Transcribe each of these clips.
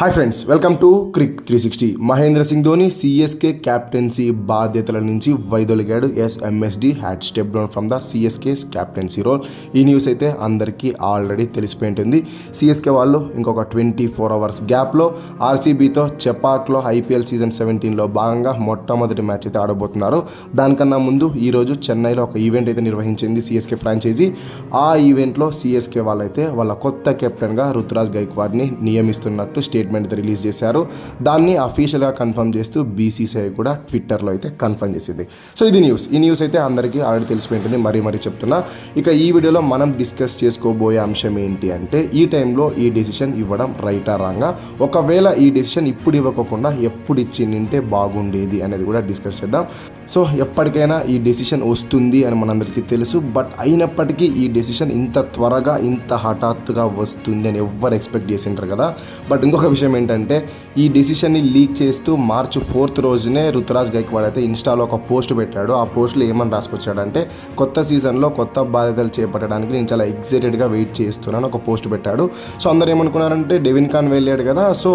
Hi friends welcome to Crick three sixty. Mahendra Singh Dhoni CSK captaincy బాధ్యతల నుంచి వైదొలిగాడు yes MSD had step down from the CSK captaincy role ఈ news అయితే అందరికీ already తెలిసిపోయి ఉంటుంది CSK వాళ్ళు ఇంకొక twenty four hours గ్యాప్లో ఆర్సీబీతో చెపాక్లో IPL season సెవెంటీన్లో భాగంగా మొట్టమొదటి మ్యాచ్ అయితే ఆడబోతున్నారు. దానికన్నా ముందు ఈరోజు చెన్నైలో ఒక ఈవెంట్ అయితే నిర్వహించింది సిఎస్కే ఫ్రాంచైజీ ఆ ఈవెంట్లో సిఎస్కే వాళ్ళైతే వాళ్ళ కొత్త కెప్టెన్గా రుతురాజ్ గైక్వాడ్ని నియమిస్తున్నట్టు స్టేట్ స్టేట్మెంట్ రిలీజ్ చేశారు. దాన్ని అఫీషియల్గా కన్ఫర్మ్ చేస్తూ బీసీసీఐ కూడా ట్విట్టర్లో అయితే కన్ఫర్మ్ చేసింది. సో ఇది న్యూస్ ఈ న్యూస్ అయితే అందరికీ ఆల్రెడీ తెలిసిపోయింటుంది మరీ మరీ చెప్తున్నా. ఇక ఈ వీడియోలో మనం డిస్కస్ చేసుకోబోయే అంశం ఏంటి అంటే ఈ టైంలో ఈ డెసిషన్ ఇవ్వడం రైటా రాంగా? ఒకవేళ ఈ డెసిషన్ ఇప్పుడు ఇవ్వకుండా ఎప్పుడు ఇచ్చిందంటే బాగుండేది అనేది కూడా డిస్కస్ చేద్దాం. సో ఎప్పటికైనా ఈ డెసిషన్ వస్తుంది అని మనందరికీ తెలుసు. బట్ అయినప్పటికీ ఈ డెసిషన్ ఇంత త్వరగా ఇంత హఠాత్తుగా వస్తుంది అని ఎవ్వరు ఎక్స్పెక్ట్ చేసింటారు కదా. బట్ ఇంకొక విషయం ఏంటంటే ఈ డెసిషన్ని లీక్ చేస్తూ మార్చ్ ఫోర్త్ రోజునే రుతురాజ్ గైక్వాడ్ అయితే ఇన్స్టాలో ఒక పోస్ట్ పెట్టాడు. ఆ పోస్ట్లో ఏమని రాసుకొచ్చాడంటే కొత్త సీజన్లో కొత్త బాధ్యతలు చేపట్టడానికి నేను చాలా ఎగ్జైటెడ్గా వెయిట్ చేస్తున్నాను ఒక పోస్ట్ పెట్టాడు. సో అందరు ఏమనుకున్నారంటే డెవిన్ ఖాన్ వెళ్ళాడు కదా. సో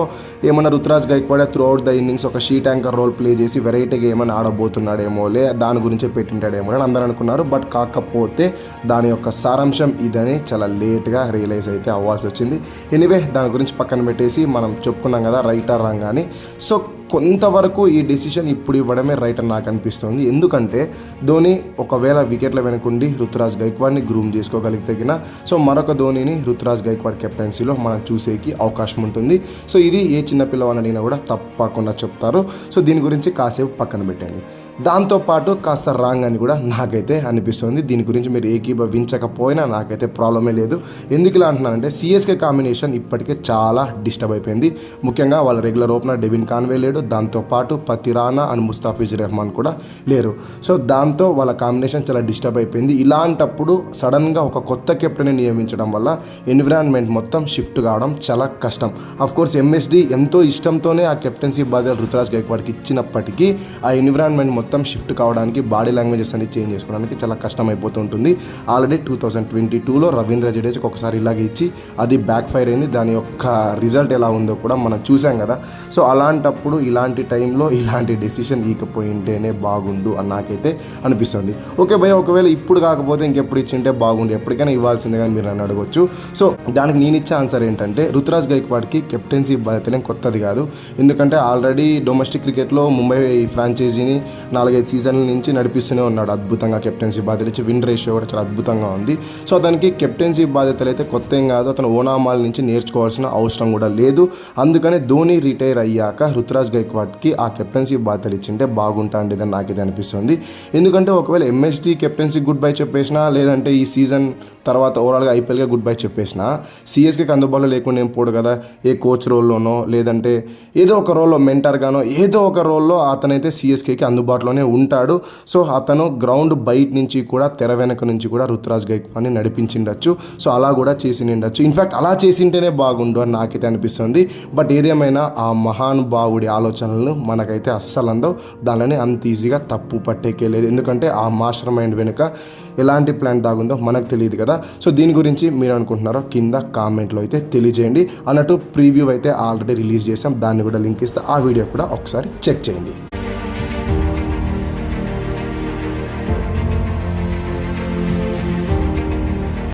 ఏమన్నా రుతురాజ్ గైక్వాడే త్రూ అవుట్ ద ఇన్నింగ్స్ ఒక షీట్ యాంకర్ రోల్ ప్లే చేసి వెరైటీగా ఏమైనా ఆడబోతున్నాడు ఆడబోతున్నాడేమోలే దాని గురించే పెట్టింటాడేమో అని అందరూ అనుకున్నారు. బట్ కాకపోతే దాని యొక్క సారాంశం ఇదని చాలా లేట్గా రియలైజ్ అయితే అవ్వాల్సి వచ్చింది. ఎనీవే దాని గురించి పక్కన పెట్టేసి మనం చెప్పుకున్నాం కదా రైట్ ఆర్ రాంగ్ అని. సో కొంతవరకు ఈ డెసిషన్ ఇప్పుడు ఇవ్వడమే రైట్ అని నాకు అనిపిస్తుంది. ఎందుకంటే ధోని ఒకవేళ వికెట్ల వెనుకుండి రుతురాజ్ గైక్వాడ్ని గ్రూమ్ చేసుకోగలిగితేగిన సో మరొక ధోనిని రుతురాజ్ గైక్వాడ్ కెప్టెన్సీలో మనం చూసేకి అవకాశం ఉంటుంది. సో ఇది ఏ చిన్న పిల్లవాడిని అడిగినా కూడా తప్పకుండా చెప్తారు. సో దీని గురించి కాసేపు పక్కన పెట్టండి. దాంతోపాటు కాస్త రాంగ్ అని కూడా నాకైతే అనిపిస్తుంది. దీని గురించి మీరు ఏకీభవించకపోయినా నాకైతే ప్రాబ్లమే లేదు. ఎందుకు ఇలా అంటున్నానంటే సిఎస్కే కాంబినేషన్ ఇప్పటికే చాలా డిస్టర్బ్ అయిపోయింది. ముఖ్యంగా వాళ్ళ రెగ్యులర్ ఓపెనర్ డెవిన్ కాన్వే లేడు. దాంతోపాటు పతిరానా అండ్ ముస్తాఫిజ్ రెహమాన్ కూడా లేరు. సో దాంతో వాళ్ళ కాంబినేషన్ చాలా డిస్టర్బ్ అయిపోయింది. ఇలాంటప్పుడు సడన్గా ఒక కొత్త కెప్టెన్ నియమించడం వల్ల ఎన్విరాన్మెంట్ మొత్తం షిఫ్ట్ కావడం చాలా కష్టం. అఫ్ కోర్స్ ఎంఎస్డి ఎంతో ఇష్టంతోనే ఆ కెప్టెన్సీ బాధ్యత రుతురాజ్ గైక్వాడ్కి ఇచ్చినప్పటికీ ఆ ఎన్విరాన్మెంట్ మొత్తం షిఫ్ట్ కావడానికి బాడీ లాంగ్వేజెస్ అనేది చేంజ్ చేసుకోవడానికి చాలా కష్టం అయిపోతుంటుంది ఆల్రెడీ టూ థౌసండ్ ట్వంటీ టూలో రవీంద్ర జడేజాకి ఒకసారి ఇలాగే ఇచ్చి అది బ్యాక్ ఫైర్ అయింది. దాని యొక్క రిజల్ట్ ఎలా ఉందో కూడా మనం చూసాం కదా. సో అలాంటప్పుడు ఇలాంటి టైంలో ఇలాంటి డెసిషన్ ఈకపోయింటేనే బాగుండు అని నాకైతే అనిపిస్తుంది. ఓకే భయ ఒకవేళ ఇప్పుడు కాకపోతే ఇంకెప్పుడు ఇచ్చింటే బాగుండు. ఎప్పటికైనా ఇవ్వాల్సిందే కానీ మీరు నన్ను అడగొచ్చు. సో దానికి నేను ఇచ్చే ఆన్సర్ ఏంటంటే రుతురాజ్ గైక్వాడ్కి కెప్టెన్సీ బాధ్యత కొత్తది కాదు. ఎందుకంటే ఆల్రెడీ డొమెస్టిక్ క్రికెట్లో ముంబై ఫ్రాంచైజీని నాలుగైదు సీజన్ల నుంచి నడిపిస్తూనే ఉన్నాడు అద్భుతంగా కెప్టెన్సీ బాధ్యత ఇచ్చి విన్ రేషియో కూడా చాలా అద్భుతంగా ఉంది. సో అతనికి కెప్టెన్సీ బాధ్యతలు అయితే కొత్త ఏం కాదు అతను ఓనామాల నుంచి నేర్చుకోవాల్సిన అవసరం కూడా లేదు. అందుకనే ధోని రిటైర్ అయ్యాక రుతురాజ్ గైక్వాడ్కి ఆ కెప్టెన్సీ బాధ్యతలు ఇచ్చింటే బాగుంటాండిదని నాకైతే అనిపిస్తుంది. ఎందుకంటే ఒకవేళ ఎంఎస్టీ కెప్టెన్సీ గుడ్ బై చెప్పేసినా లేదంటే ఈ సీజన్ తర్వాత ఓవరాల్గా ఐపీఎల్గా గుడ్ బై చెప్పేసిన సిఎస్కేకి అందుబాటులో లేకుండా ఏం పోడు కదా? ఏ కోచ్ రోల్లోనో లేదంటే ఏదో ఒక రోల్లో మెంటర్గానో ఏదో ఒక రోల్లో అతనైతే సిఎస్కేకి అందుబాటులోనే ఉంటాడు. సో అతను గ్రౌండ్ బయట నుంచి కూడా తెర వెనక నుంచి కూడా రుతురాజ్ గైక్వాడ్ని నడిపించిండొచ్చు. సో అలా కూడా చేసి ఉండొచ్చు ఇన్ఫ్యాక్ట్ అలా చేసింటేనే బాగుండు అని నాకైతే అనిపిస్తుంది. బట్ ఏదేమైనా ఆ మహానుభావుడి ఆలోచనలను మనకైతే అస్సలు అందవు. దానిని అంత ఈజీగా తప్పు పట్టేకే లేదు. ఎందుకంటే ఆ మాస్టర్ మైండ్ వెనుక ఎలాంటి ప్లాన్ దాగుందో మనకు తెలియదు కదా. సో దీని గురించి మీరు అనుకుంటున్నారో కింద కామెంట్లో అయితే తెలియజేయండి. అన్నట్టు ప్రీవ్యూ అయితే ఆల్రెడీ రిలీజ్ చేసాం దాన్ని కూడా లింక్ ఇస్తే. ఆ వీడియో కూడా ఒకసారి చెక్ చేయండి.